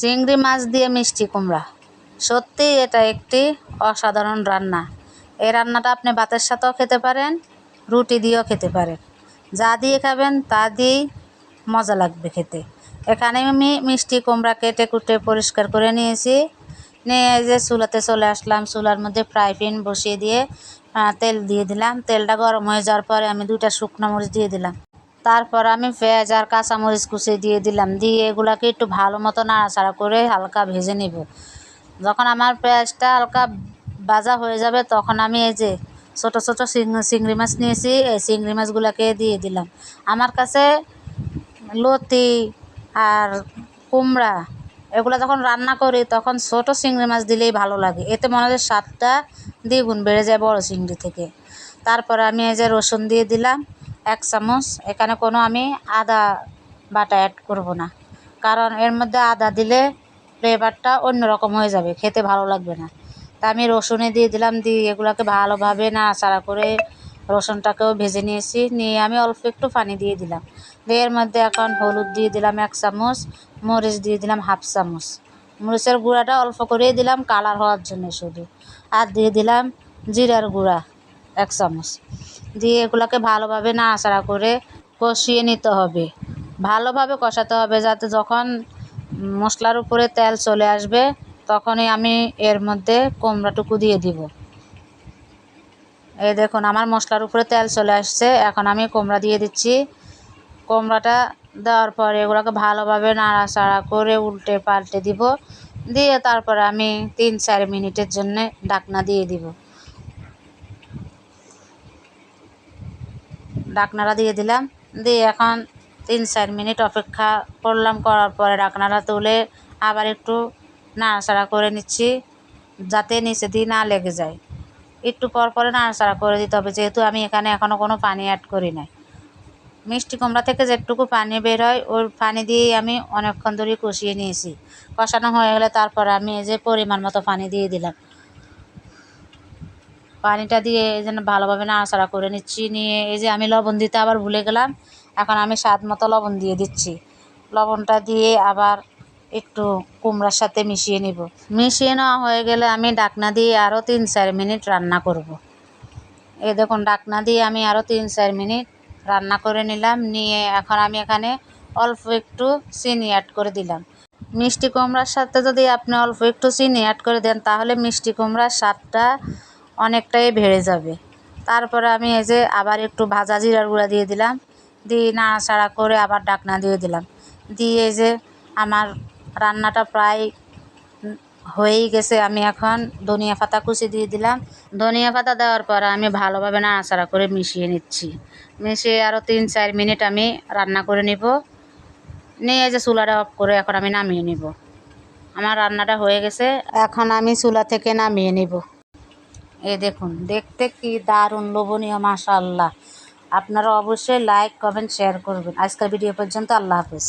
চিংড়ি মাছ দিয়ে মিষ্টি কুমড়া। সত্যিই এটা একটি অসাধারণ রান্না। এই রান্নাটা আপনি ভাতের সাথেও খেতে পারেন, রুটি দিয়েও খেতে পারেন। যা দিয়ে খাবেন, তা দিয়েই মজা লাগবে খেতে। এখানে আমি মিষ্টি কুমড়া কেটে কুটে পরিষ্কার করে নিয়েছি। নিয়ে যে চুলাতে চলে আসলাম, চুলার মধ্যে ফ্রাই প্যান বসিয়ে দিয়ে তেল দিয়ে দিলাম। তেলটা গরম হয়ে যাওয়ার পরে আমি দুইটা শুকনো মরিচ দিয়ে দিলাম। তারপর আমি পেঁয়াজ আর কাঁচামরিচ কুচি দিয়ে দিলাম। দিয়ে এগুলাকে একটু ভালো মতো নাড়াচাড়া করে হালকা ভেজে নিব। যখন আমার পেঁয়াজটা হালকা ভাজা হয়ে যাবে, তখন আমি এই যে ছোটো ছোটো চিংড়ি মাছ নিয়েছি, এই চিংড়ি মাছগুলোকে দিয়ে দিলাম। আমার কাছে লতি আর কুমড়া এগুলো যখন রান্না করি, তখন ছোটো চিংড়ি মাছ দিলেই ভালো লাগে। এতে মনে হয় স্বাদটা দ্বিগুণ বেড়ে যায় বড় চিংড়ি থেকে। তারপর আমি এই যে রসুন দিয়ে দিলাম। এক চামচ। এখানে কোনো আমি আদা বাটা অ্যাড করব না। কারণ এর মধ্যে আদা দিলে ফ্লেভারটা অন্যরকম হয়ে যাবে, খেতে ভালো লাগবে না। তা আমি রসুনে দিয়ে দিলাম, দিয়ে এগুলোকে ভালোভাবে নাড়াচাড়া করে রসুনটাকেও ভেজে নিয়েছি। নিয়ে আমি অল্প একটু পানি দিয়ে দিলাম। দিয়ে এর মধ্যে এখন হলুদ দিয়ে দিলাম এক চামচ, মরিচ দিয়ে দিলাম হাফ চামচ। মরিচের গুঁড়াটা অল্প করেই দিলাম কালার হওয়ার জন্য শুধু। আর দিয়ে দিলাম জিরার গুঁড়া। এক চামচ। দিয়ে এগুলোকে ভালোভাবে নাড়াচাড়া করে কষিয়ে নিতে হবে। ভালোভাবে কষাতে হবে যাতে যখন মশলার উপরে তেল চলে আসবে তখনই আমি এর মধ্যে কুমড়াটুকু দিয়ে দিব। এই দেখুন, আমার মশলার উপরে তেল চলে আসছে। এখন আমি কুমড়া দিয়ে দিচ্ছি। কুমড়াটা দেওয়ার পরে এগুলোকে ভালোভাবে নাড়াচাড়া করে উল্টে পাল্টে দিব। দিয়ে তারপরে আমি তিন চার মিনিটের জন্যে ঢাকনা দিয়ে দিব। ঢাকনাটা দিয়ে দিলাম। দিয়ে এখন তিন চার মিনিট অপেক্ষা করলাম, করার পরে ঢাকনাটা তুলে আবার একটু নাড়াচাড়া করে নিচ্ছি যাতে নিচে দিয়ে না লেগে যায়। একটু পর পরে নাড়াচাড়া করে দিতে হবে, যেহেতু আমি এখানে এখনও কোনো পানি অ্যাড করি নাই। মিষ্টি কুমড়া থেকে যেটুকু পানি বের হয় ওই পানি দিয়েই আমি অনেকক্ষণ ধরে কষিয়ে নিয়েছি। কষানো হয়ে গেলে তারপর আমি এই যে পরিমাণ মতো পানি দিয়ে দিলাম। পানিটা দিয়ে এই জন্য ভালোভাবে নাড়াচাড়া করে নিচ্ছি। নিয়ে এই যে আমি লবণ দিতে আবার ভুলে গেলাম, এখন আমি স্বাদ মতো লবণ দিয়ে দিচ্ছি। লবণটা দিয়ে আবার একটু কুমড়ার সাথে মিশিয়ে নিব। মিশিয়ে নেওয়া হয়ে গেলে আমি ডাকনা দিয়ে আরও তিন চার মিনিট রান্না করব। এই দেখুন, ডাকনা দিয়ে আমি আরও তিন চার মিনিট রান্না করে নিলাম। নিয়ে এখন আমি এখানে অল্প একটু চিনি অ্যাড করে দিলাম। মিষ্টি কুমড়ার সাথে যদি আপনি অল্প একটু চিনি অ্যাড করে দেন, তাহলে মিষ্টি কুমড়ার স্বাদটা অনেকটাই বেড়ে যাবে। তারপরে আমি এই যে আবার একটু ভাজা জিরার গুঁড়া দিয়ে দিলাম। দিয়ে নাড়াচাড়া করে আবার ডাকনা দিয়ে দিলাম। দিয়ে এই যে আমার রান্নাটা প্রায় হয়েই গেছে। আমি এখন ধনিয়া পাতা কুচি দিয়ে দিলাম। ধনিয়া পাতা দেওয়ার পর আমি ভালোভাবে নাড়াচাড়া করে মিশিয়ে নিচ্ছি। মিশিয়ে আরও তিন চার মিনিট আমি রান্না করে নিব। নিয়ে এই যে চুলাটা অফ করে এখন আমি নামিয়ে নিব। আমার রান্নাটা হয়ে গেছে। এখন আমি চুলা থেকে নামিয়ে নিব। এই দেখুন, দেখতে কি দারুণ লোভনীয়, মাশাআল্লাহ। আপনারা অবশ্যই লাইক কমেন্ট শেয়ার করবেন। আজকের ভিডিও পর্যন্ত আল্লাহ হাফেজ।